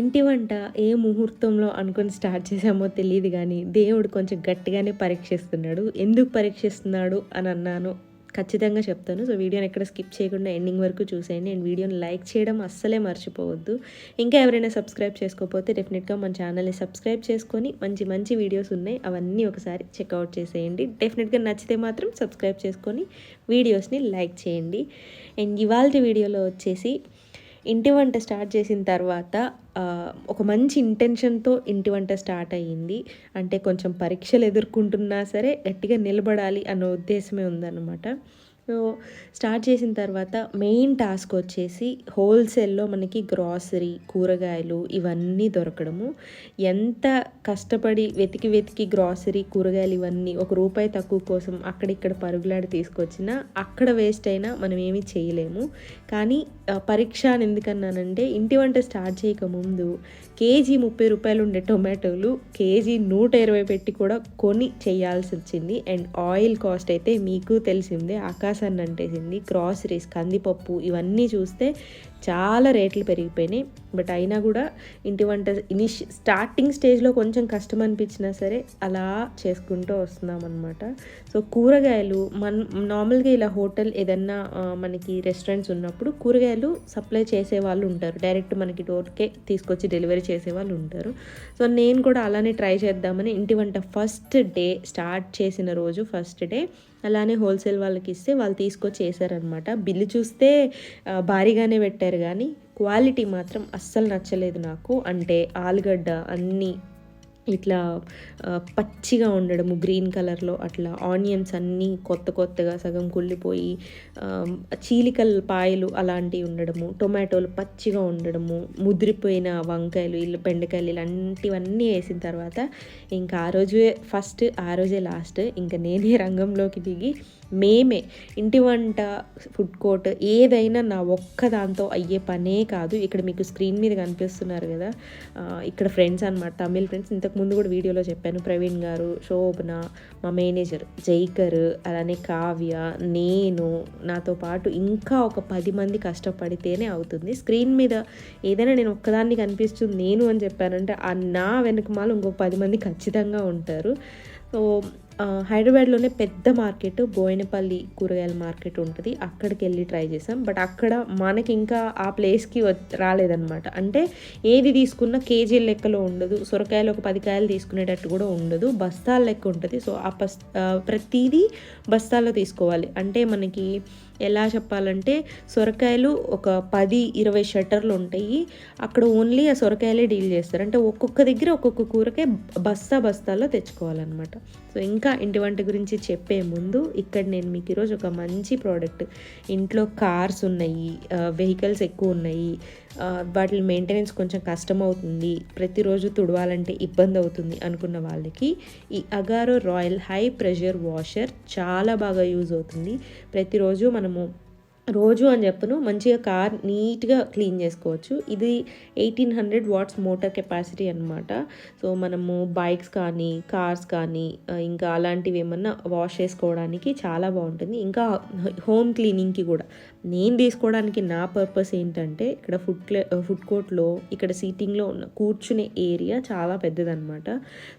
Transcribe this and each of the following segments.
ఇంటి వంట ఏ ముహూర్తంలో అనుకొని స్టార్ట్ చేసామో తెలియదు కానీ దేవుడు కొంచెం గట్టిగానే పరీక్షిస్తున్నాడు. ఎందుకు పరీక్షిస్తున్నాడు అని అన్నాను. ఖచ్చితంగా చెప్తాను. సో వీడియోని ఎక్కడ స్కిప్ చేయకుండా ఎండింగ్ వరకు చూసేయండి. అండ్ వీడియోని లైక్ చేయడం అస్సలే మర్చిపోవద్దు. ఇంకా ఎవరైనా సబ్స్క్రైబ్ చేసుకోకపోతే డెఫినెట్గా మన ఛానల్ని సబ్స్క్రైబ్ చేసుకొని మంచి మంచి వీడియోస్ ఉన్నాయి. అవన్నీ ఒకసారి చెక్అవుట్ చేసేయండి. డెఫినెట్గా నచ్చితే మాత్రం సబ్స్క్రైబ్ చేసుకొని వీడియోస్ని లైక్ చేయండి. అండ్ ఇవాళ వీడియోలో వచ్చేసి ఇంటి వంట స్టార్ట్ చేసిన తర్వాత ఒక మంచి ఇంటెన్షన్తో ఇంటి వంట స్టార్ట్ అయ్యింది. అంటే కొంచెం పరీక్షలు ఎదుర్కొంటున్నా సరే గట్టిగా నిలబడాలి అన్న ఉద్దేశమే ఉందన్నమాట. సో స్టార్ట్ చేసిన తర్వాత మెయిన్ టాస్క్ వచ్చేసి హోల్సేల్లో మనకి గ్రాసరీ కూరగాయలు ఇవన్నీ దొరకడము. ఎంత కష్టపడి వెతికి వెతికి గ్రాసరీ కూరగాయలు ఇవన్నీ ఒక రూపాయి తక్కువ కోసం అక్కడిక్కడ పరుగులాడి తీసుకొచ్చినా అక్కడ వేస్ట్ అయినా మనం ఏమీ చేయలేము. కానీ పరీక్ష అని ఎందుకన్నానంటే ఇంటి వంట స్టార్ట్ చేయకముందు కేజీ ముప్పై రూపాయలు ఉండే టొమాటోలు కేజీ నూట ఇరవై పెట్టి కూడా కొని చేయాల్సి వచ్చింది అండ్ ఆయిల్ కాస్ట్ అయితే మీకు తెలిసిందే ఆకాశాన్ని అంటేసింది గ్రాసరీస్ కందిపప్పు ఇవన్నీ చూస్తే చాలా రేట్లు పెరిగిపోయినాయి. బట్ అయినా కూడా ఇంటి వంట ఇనిష్ స్టార్టింగ్ స్టేజ్లో కొంచెం కష్టం అనిపించినా సరే అలా చేసుకుంటూ వస్తున్నాం అనమాట సో కూరగాయలు మన నార్మల్గా ఇలా హోటల్ ఏదన్నా మనకి రెస్టారెంట్స్ ఉన్నప్పుడు కూరగాయలు సప్లై చేసే వాళ్ళు ఉంటారు. డైరెక్ట్ మనకి డోర్కే తీసుకొచ్చి డెలివరీ చేసే వాళ్ళు ఉంటారు. సో నేను కూడా అలానే ట్రై చేద్దామని ఇంటి వంట ఫస్ట్ డే స్టార్ట్ చేసిన రోజు ఫస్ట్ డే అలానే హోల్సేల్ వాళ్ళకి ఇస్తే వాళ్ళు తీసుకొచ్చి వేసారనమాట బిల్లు చూస్తే భారీగానే పెట్టారు కానీ క్వాలిటీ మాత్రం అస్సలు నచ్చలేదు నాకు. అంటే ఆలుగడ్డ అన్నీ ఇట్లా పచ్చిగా ఉండడము గ్రీన్ కలర్లో అట్లా ఆనియన్స్ అన్నీ కొత్త కొత్తగా సగం కుళ్ళిపోయి చీలికల పాయలు అలాంటివి ఉండడము టొమాటోలు పచ్చిగా ఉండడము ముదిరిపోయిన వంకాయలు ఇల్లు బెండకాయలు ఇలాంటివన్నీ వేసిన తర్వాత ఇంకా ఆ రోజే ఫస్ట్ ఆ రోజే లాస్ట్ ఇంకా నేనే రంగంలోకి దిగి మేమే. ఇంటి వంట ఫుడ్ కోర్ట్ ఏదైనా నా ఒక్క దాంతో అయ్యే పనే కాదు. ఇక్కడ మీకు స్క్రీన్ మీద కనిపిస్తున్నారు కదా ఇక్కడ ఫ్రెండ్స్ అనమాట తమిళ్ ఫ్రెండ్స్. ఇంతకు ముందు కూడా వీడియోలో చెప్పాను ప్రవీణ్ గారు శోభన మా మేనేజర్ జైకర్ అలానే కావ్య నేను నాతో పాటు ఇంకా ఒక పది మంది కష్టపడితేనే అవుతుంది. స్క్రీన్ మీద ఏదైనా నేను ఒక్కదాన్ని కనిపిస్తుంది నేను అని చెప్పానంటే ఆ నా వెనకమాల ఇంకొక పది మంది ఖచ్చితంగా ఉంటారు. సో హైదరాబాద్లోనే పెద్ద మార్కెట్ బోయినపల్లి కూరగాయల మార్కెట్ ఉంటుంది. అక్కడికి వెళ్ళి ట్రై చేసాం బట్ అక్కడ మనకి ఇంకా ఆ ప్లేస్కి రాలేదన్నమాట. అంటే ఏది తీసుకున్నా కేజీ లెక్కలో ఉండదు. సొరకాయలు ఒక పది కాయలు తీసుకునేటట్టు కూడా ఉండదు. బస్తాల లెక్క ఉంటుంది. సో ఆ బస్ ప్రతిదీ బస్తాల్లో తీసుకోవాలి. అంటే మనకి ఎలా చెప్పాలంటే సొరకాయలు ఒక పది ఇరవై షట్టర్లు ఉంటాయి. అక్కడ ఓన్లీ ఆ సొరకాయలే డీల్ చేస్తారు. అంటే ఒక్కొక్క దగ్గర ఒక్కొక్క కూరకే బస్తా బస్తాల్లో తెచ్చుకోవాలన్నమాట. సో ఇంకా ఇంటి వంట గురించి చెప్పే ముందు ఇక్కడ నేను మీకు ఈరోజు ఒక మంచి ప్రోడక్ట్. ఇంట్లో కార్స్ ఉన్నాయి వెహికల్స్ ఎక్కువ ఉన్నాయి వాటి మెయింటెనెన్స్ కొంచెం కష్టం అవుతుంది ప్రతిరోజు తుడవాలంటే ఇబ్బంది అవుతుంది అనుకున్న వాళ్ళకి ఈ Agaro Royal high pressure washer చాలా బాగా యూజ్ అవుతుంది. ప్రతిరోజు మనము రోజు అని చెప్పను మంచిగా కార్ నీట్గా క్లీన్ చేసుకోవచ్చు. ఇది eighteen hundred watts motor capacity అనమాట సో మనము బైక్స్ కానీ కార్స్ కానీ ఇంకా అలాంటివి ఏమన్నా వాష్ చేసుకోవడానికి చాలా బాగుంటుంది. ఇంకా హోమ్ క్లీనింగ్కి కూడా. నేను తీసుకోవడానికి నా పర్పస్ ఏంటంటే ఇక్కడ ఫుడ్ ఫుడ్ కోర్ట్లో ఇక్కడ సీటింగ్లో ఉన్న కూర్చునే ఏరియా చాలా పెద్దదనమాట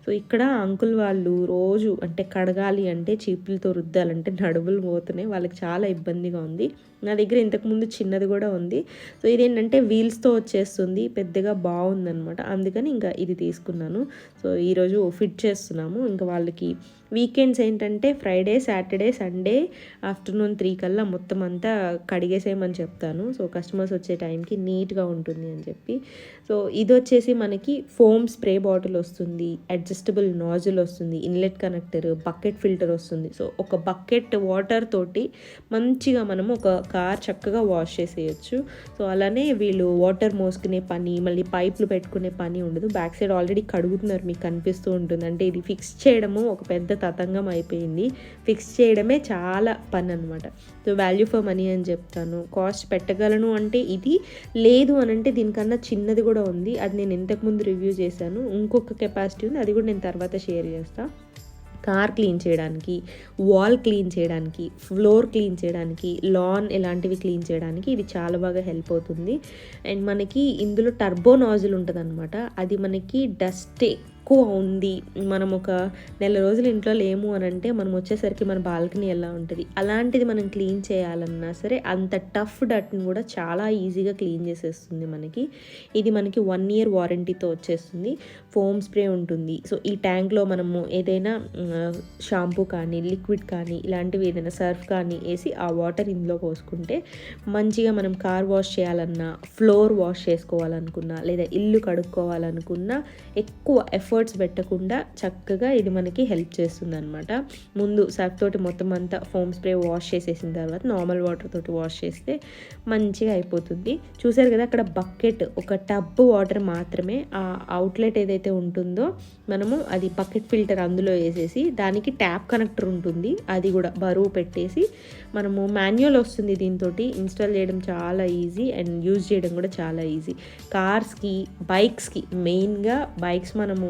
సో ఇక్కడ అంకుల్ వాళ్ళు రోజు అంటే కడగాలి అంటే చీపులతో రుద్దాలంటే నడువులు పోతున్నాయి. వాళ్ళకి చాలా ఇబ్బందిగా ఉంది. నా దగ్గర ఇంతకుముందు చిన్నది కూడా ఉంది. సో ఇదేంటంటే వీల్స్తో వచ్చేస్తుంది. పెద్దగా బాగుందనమాట అందుకని ఇంకా ఇది తీసుకున్నాను. సో ఈరోజు ఫిట్ చేస్తున్నాము. ఇంకా వాళ్ళకి వీకెండ్స్ ఏంటంటే Friday Saturday Sunday afternoon three కల్లా మొత్తం అంతా కడిగేసేయమని చెప్తాను. సో కస్టమర్స్ వచ్చే టైంకి నీట్గా ఉంటుంది అని చెప్పి. సో ఇది వచ్చేసి మనకి ఫోమ్ స్ప్రే బాటిల్ వస్తుంది అడ్జస్టబుల్ నాజిల్ వస్తుంది ఇన్లెట్ కనెక్టర్ బకెట్ ఫిల్టర్ వస్తుంది. సో ఒక బకెట్ వాటర్ తోటి మంచిగా మనము ఒక కార్ చక్కగా వాష్ చేసేయచ్చు. సో అలానే వీళ్ళు వాటర్ మోసుకునే పని మళ్ళీ పైపులు పెట్టుకునే పని ఉండదు. బ్యాక్ సైడ్ ఆల్రెడీ కడుగుతున్నారు మీకు కనిపిస్తూ ఉంటుంది. అంటే ఇది ఫిక్స్ చేయడము ఒక పెద్ద తతంగం అయిపోయింది. ఫిక్స్ చేయడమే చాలా పని అనమాట సో వాల్యూ ఫర్ మనీ అని చెప్తాను. కాస్ట్ పెట్టగలను అంటే ఇది లేదు అని అంటే దీనికన్నా చిన్నది కూడా ఉంది. అది నేను ఇంతకుముందు రివ్యూ చేశాను. ఇంకొక కెపాసిటీ ఉంది. అది కూడా నేను తర్వాత షేర్ చేస్తాను కార్ క్లీన్ చేయడానికి వాల్ క్లీన్ చేయడానికి ఫ్లోర్ క్లీన్ చేయడానికి లాన్ ఇలాంటివి క్లీన్ చేయడానికి ఇది చాలా బాగా హెల్ప్ అవుతుంది. అండ్ మనకి ఇందులో టర్బో నాజిల్ ఉంటుంది అది మనకి డస్ట్ ఎక్కువ ఉంది. మనం ఒక నెల రోజులు ఇంట్లో లేము అని అంటే మనం వచ్చేసరికి మన బాల్కనీ ఎలా ఉంటుంది? అలాంటిది మనం క్లీన్ చేయాలన్నా సరే అంత టఫ్ డట్ని కూడా చాలా ఈజీగా క్లీన్ చేసేస్తుంది మనకి. ఇది మనకి వన్ ఇయర్ వారంటీతో వచ్చేస్తుంది. ఫోమ్ స్ప్రే ఉంటుంది. సో ఈ ట్యాంక్లో మనము ఏదైనా షాంపూ కానీ లిక్విడ్ కానీ ఇలాంటివి ఏదైనా సర్ఫ్ కానీ వేసి ఆ వాటర్ ఇందులో పోసుకుంటే మంచిగా మనం కార్ వాష్ చేయాలన్నా ఫ్లోర్ వాష్ చేసుకోవాలనుకున్నా లేదా ఇల్లు కడుక్కోవాలనుకున్నా ఎక్కువ ఎఫ్ ఎఫర్ట్స్ పెట్టకుండా చక్కగా ఇది మనకి హెల్ప్ చేస్తుంది అనమాట ముందు సర్ఫ్ తోటి మొత్తం అంతా ఫోమ్ స్ప్రే వాష్ చేసేసిన తర్వాత నార్మల్ వాటర్ తోటి వాష్ చేస్తే మంచిగా అయిపోతుంది. చూసారు కదా అక్కడ బకెట్ ఒక టబ్ వాటర్ మాత్రమే ఆ అవుట్లెట్ ఏదైతే ఉంటుందో మనము అది బకెట్ ఫిల్టర్ అందులో వేసేసి దానికి ట్యాప్ కనెక్టర్ ఉంటుంది. అది కూడా బరువు పెట్టేసి మనము మాన్యువల్ వస్తుంది దీంతో ఇన్స్టాల్ చేయడం చాలా ఈజీ అండ్ యూజ్ చేయడం కూడా చాలా ఈజీ. కార్స్కి బైక్స్కి మెయిన్గా బైక్స్ మనము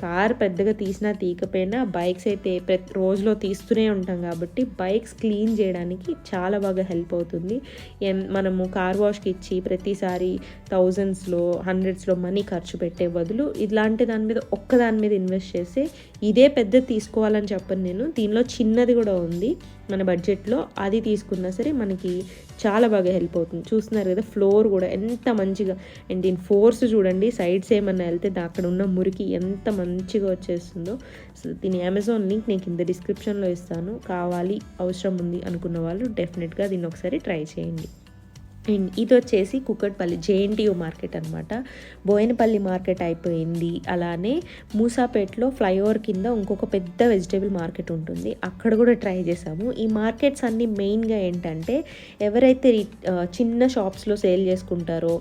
కార్ పెద్దగా తీసినా తీయకపోయినా బైక్స్ అయితే ప్రతి రోజులో తీస్తూనే ఉంటాం కాబట్టి బైక్స్ క్లీన్ చేయడానికి చాలా బాగా హెల్ప్ అవుతుంది. ఎన్- మనము కార్ వాష్కి ఇచ్చి ప్రతిసారి థౌజండ్స్లో హండ్రెడ్స్లో మనీ ఖర్చు పెట్టే బదులు ఇలాంటి దాని మీద ఒక్క దాని మీద ఇన్వెస్ట్ చేస్తే ఇదే పెద్ద తీసుకోవాలని చెప్పను నేను. దీనిలో చిన్నది కూడా ఉంది. మన బడ్జెట్లో అది తీసుకున్నా సరే మనకి చాలా బాగా హెల్ప్ అవుతుంది. చూస్తున్నారు కదా ఫ్లోర్ కూడా ఎంత మంచిగా. అండ్ దీని ఫోర్స్ చూడండి సైడ్స్ ఏమన్నా వెళ్తే అక్కడ ఉన్న మురికి ఎంత మంచిగా వచ్చేస్తుందో. సో దీని అమెజాన్ లింక్ నేను కింద డిస్క్రిప్షన్లో ఇస్తాను. కావాలి అవసరం ఉంది అనుకున్న వాళ్ళు డెఫినెట్గా దీన్ని ఒకసారి ట్రై చేయండి. అండ్ ఇది వచ్చేసి కుక్కట్పల్లి జేఎన్టీయూ మార్కెట్ అనమాట బోయనపల్లి మార్కెట్ అయిపోయింది. అలానే మూసాపేటలో ఫ్లైఓవర్ కింద ఇంకొక పెద్ద వెజిటేబుల్ మార్కెట్ ఉంటుంది. అక్కడ కూడా ట్రై చేసాము ఈ మార్కెట్స్ అన్నీ మెయిన్గా ఏంటంటే ఎవరైతే చిన్న షాప్స్లో సేల్ చేసుకుంటారో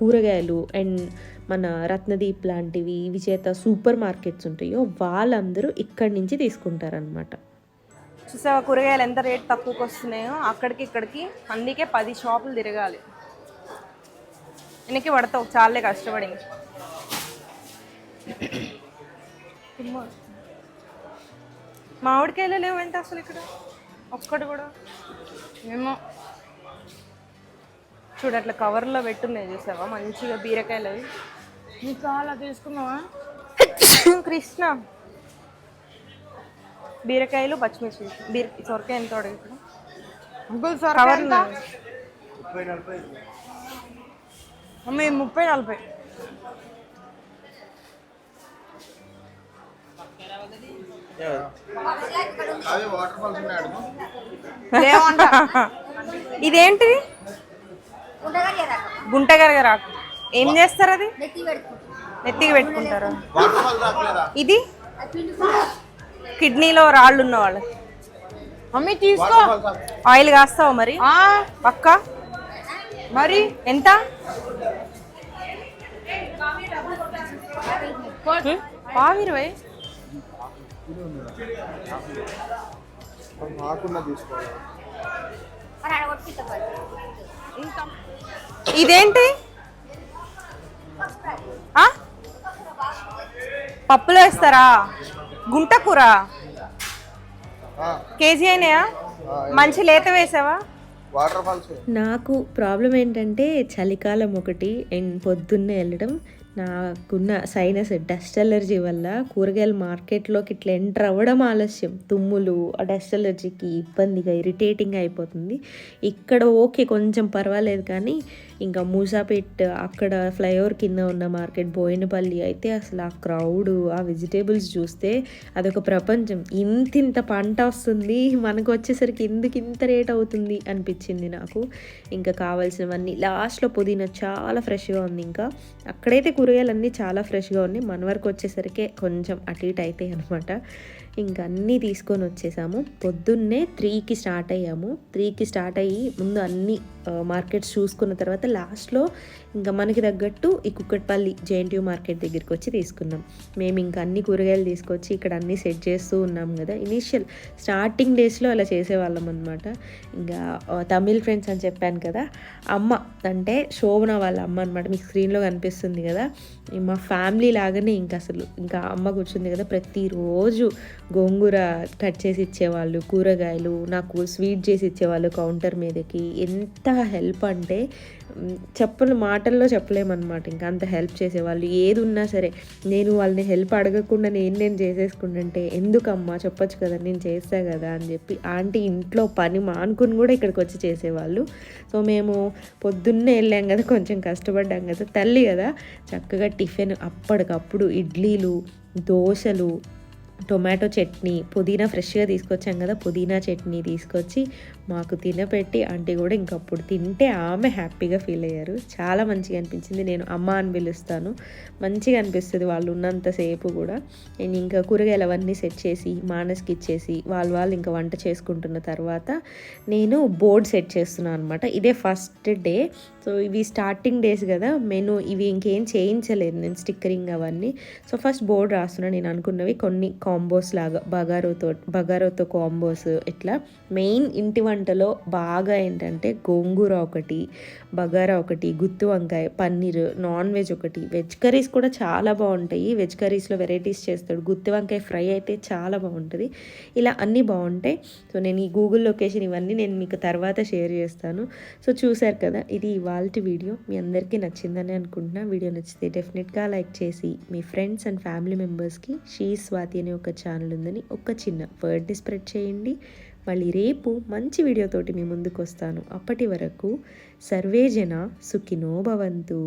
కూరగాయలు అండ్ మన రత్నదీప్ లాంటివి విజేత సూపర్ మార్కెట్స్ ఉంటాయో వాళ్ళందరూ ఇక్కడి నుంచి తీసుకుంటారనమాట చూసావా కూరగాయలు ఎంత రేట్ తక్కువకి వస్తున్నాయో? అక్కడికి ఇక్కడికి అందుకే పది షాపులు తిరగాలి. వెనక్కి పడతావు చాలే కష్టపడి. మామిడికాయలు మామిడికాయలు లేవంటే అసలు ఇక్కడ? ఒక్కటి కూడా? ఏమో. చూడు అట్లా కవర్లో పెట్టున్నాయి చూసావా? మంచిగా బీరకాయలు అవి నీకు కావాలా తీసుకున్నావా? కృష్ణ. బీరకాయలు పచ్చిమిర్చి. బీర సొరకాయ ఎంత కవర్ మమ్మీ ముప్పై నలభై. లేవంట. ఇదేంటిది గుంటగరగ రాకు. ఏం చేస్తారు అది నెత్తికి పెట్టుకుంటారా. ఇది? కిడ్నీలో రాళ్ళు ఉన్న వాళ్ళు. మమ్మీ తీసుకో. ఆయిల్ కాస్తావా మరి? పక్క. మరి? ఎంత? హ్మ్? పావు ఇరవై. నాకున్నా తీసుకోవాలి. ఇదేంటి? పప్పులో వేస్తారా? గుంట కూర కేజీ అయినాయా? మంచి లేత వేసావా? వాటర్ ఫాల్స్ నాకు ప్రాబ్లం ఏంటంటే చలికాలం ఒకటి అండ్ పొద్దున్నే వెళ్ళడం. నాకున్న సైనస్ డస్ట్ అలర్జీ వల్ల కూరగాయల మార్కెట్లోకి ఇట్లా ఎంటర్ అవ్వడం ఆలస్యం. తుమ్ములు ఆ డస్ట్ అలర్జీకి ఇబ్బందిగా ఇరిటేటింగ్ అయిపోతుంది. ఇక్కడ ఓకే కొంచెం పర్వాలేదు కానీ ఇంకా మూసాపేట్ అక్కడ ఫ్లైఓవర్ కింద ఉన్న మార్కెట్ బోయినపల్లి అయితే అసలు ఆ క్రౌడ్ ఆ వెజిటేబుల్స్ చూస్తే అదొక ప్రపంచం. ఇంత ఇంత పంట వస్తుంది మనకు వచ్చేసరికి ఎందుకు ఇంత రేట్ అవుతుంది అనిపించింది నాకు. ఇంకా కావాల్సినవన్నీ లాస్ట్లో పుదీనా చాలా ఫ్రెష్గా ఉంది. ఇంకా అక్కడైతే కూరగాయలు అన్నీ చాలా ఫ్రెష్గా ఉన్నాయి. మన వరకు వచ్చేసరికి కొంచెం అటు ఇటు అవుతాయి అనమాట ఇంకా అన్నీ తీసుకొని వచ్చేసాము. పొద్దున్నే త్రీకి స్టార్ట్ అయ్యాము. త్రీకి స్టార్ట్ అయ్యి ముందు అన్ని మార్కెట్స్ చూసుకున్న తర్వాత లాస్ట్లో ఇంకా మనకి తగ్గట్టు ఈ కుక్కట్పల్లి జేఎన్టీయూ మార్కెట్ దగ్గరికి వచ్చి తీసుకున్నాం మేము ఇంకా అన్ని కూరగాయలు తీసుకొచ్చి ఇక్కడ అన్నీ సెట్ చేస్తూ ఉన్నాం కదా. ఇనీషియల్ స్టార్టింగ్ డేస్లో అలా చేసేవాళ్ళం అనమాట ఇంకా తమిళ్ ఫ్రెండ్స్ అని చెప్పాను కదా. అమ్మ అంటే శోభన వాళ్ళ అమ్మ అనమాట మీకు స్క్రీన్లో కనిపిస్తుంది కదా. మా ఫ్యామిలీ లాగానే ఇంకా అసలు ఇంకా అమ్మ కూర్చుంది కదా. ప్రతిరోజు గోంగూర కట్ చేసి ఇచ్చేవాళ్ళు కూరగాయలు నాకు స్వీట్ చేసి ఇచ్చేవాళ్ళు కౌంటర్ మీదకి. ఎంత హెల్ప్ అంటే చెప్పలు మాటల్లో చెప్పలేమన్నమాట. ఇంకా అంత హెల్ప్ చేసేవాళ్ళు ఏది ఉన్నా సరే. నేను వాళ్ళని హెల్ప్ అడగకుండా నేను నేను చేసేసుకుంటుంటే ఎందుకమ్మా? చెప్పొచ్చు కదా నేను చేస్తా కదా అని చెప్పి ఆంటీ ఇంట్లో పని మానుకుని కూడా ఇక్కడికి వచ్చి చేసేవాళ్ళు. సో మేము పొద్దున్నే వెళ్ళాం కదా కొంచెం కష్టపడ్డాం కదా తల్లి కదా చక్కగా టిఫిన్ అప్పటికప్పుడు ఇడ్లీలు దోశలు టొమాటో చట్నీ పుదీనా ఫ్రెష్గా తీసుకొచ్చాం కదా పుదీనా చట్నీ తీసుకొచ్చి మాకు తినపెట్టి ఆంటీ కూడా ఇంకప్పుడు తింటే ఆమె హ్యాపీగా ఫీల్ అయ్యారు. చాలా మంచిగా అనిపించింది. నేను అమ్మ అని పిలుస్తాను. మంచిగా అనిపిస్తుంది వాళ్ళు ఉన్నంతసేపు కూడా. నేను ఇంకా కూరగాయలు అవన్నీ సెట్ చేసి మానస్కి ఇచ్చేసి వాళ్ళు వాళ్ళు ఇంకా వంట చేసుకుంటున్న తర్వాత నేను బోర్డ్ సెట్ చేస్తున్నాను అనమాట ఇదే ఫస్ట్ డే. సో ఇవి స్టార్టింగ్ డేస్ కదా. మెను ఇవి ఇంకేం చేయించలేదు నేను స్టిక్కరింగ్ అవన్నీ. సో ఫస్ట్ బోర్డ్ రాస్తున్నాను నేను అనుకున్నవి కొన్ని కాంబోస్ లాగా బగారోతో బగారోతో కాంబోస్ ఇట్లా. మెయిన్ ఇంటి వంటలో బాగా ఏంటంటే గోంగూర ఒకటి బగారా ఒకటి గుత్తి వంకాయ పన్నీర్ నాన్ వెజ్ ఒకటి. వెజ్ కర్రీస్ కూడా చాలా బాగుంటాయి. వెజ్ కర్రీస్లో వెరైటీస్ చేస్తాడు. గుత్తి వంకాయ ఫ్రై అయితే చాలా బాగుంటుంది. ఇలా అన్నీ బాగుంటాయి. సో నేను ఈ గూగుల్ లొకేషన్ ఇవన్నీ నేను మీకు తర్వాత షేర్ చేస్తాను. సో చూశారు కదా ఇది ఇవాళ వీడియో. మీ అందరికీ నచ్చిందని అనుకుంటున్నా. వీడియో నచ్చితే డెఫినెట్గా లైక్ చేసి మీ ఫ్రెండ్స్ అండ్ ఫ్యామిలీ మెంబర్స్కి షీ స్వాతి అనే ఒక ఛానల్ ఉందని ఒక చిన్న వర్డ్ని స్ప్రెడ్ చేయండి. మళ్ళీ రేపు మంచి వీడియోతోటి మీ ముందుకు వస్తాను అప్పటి వరకు సర్వే జన సుఖినో భవంతు.